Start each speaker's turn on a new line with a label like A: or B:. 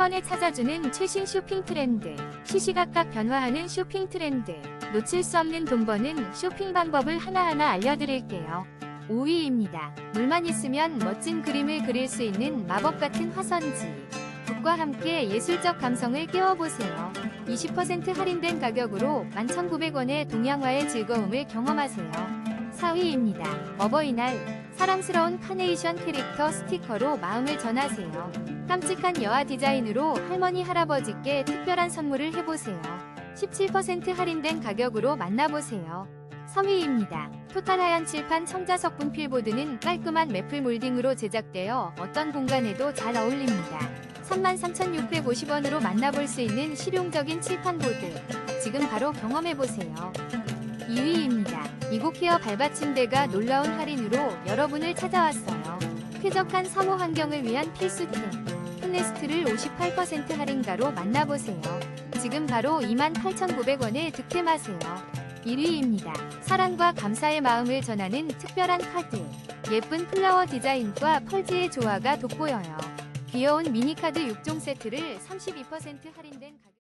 A: 번에 찾아주는 최신 쇼핑 트렌드, 시시각각 변화하는 쇼핑 트렌드, 놓칠 수 없는 돈 버는 쇼핑 방법을 하나하나 알려드릴게요. 5위입니다. 물만 있으면 멋진 그림을 그릴 수 있는 마법 같은 화선지. 북과 함께 예술적 감성을 깨워보세요. 20% 할인된 가격으로 11,900원의 동양화의 즐거움을 경험하세요. 4위입니다. 어버이날 사랑스러운 카네이션 캐릭터 스티커로 마음을 전하세요. 깜찍한 여화 디자인으로 할머니 할아버지께 특별한 선물을 해보세요. 17% 할인된 가격으로 만나보세요. 3위입니다. 토탈 하얀 칠판 청자석 분 필 보드는 깔끔한 매플 몰딩으로 제작되어 어떤 공간에도 잘 어울립니다. 33,650원으로 만나볼 수 있는 실용적인 칠판 보드. 지금 바로 경험해보세요. 2위입니다. 이곡헤어 발받침대가 놀라운 할인으로 여러분을 찾아왔어요. 쾌적한 사무 환경을 위한 필수템. 풋네스트를 58% 할인가로 만나보세요. 지금 바로 28,900원에 득템하세요. 1위입니다. 사랑과 감사의 마음을 전하는 특별한 카드. 예쁜 플라워 디자인과 펄즈의 조화가 돋보여요. 귀여운 미니카드 6종 세트를 32% 할인된 가격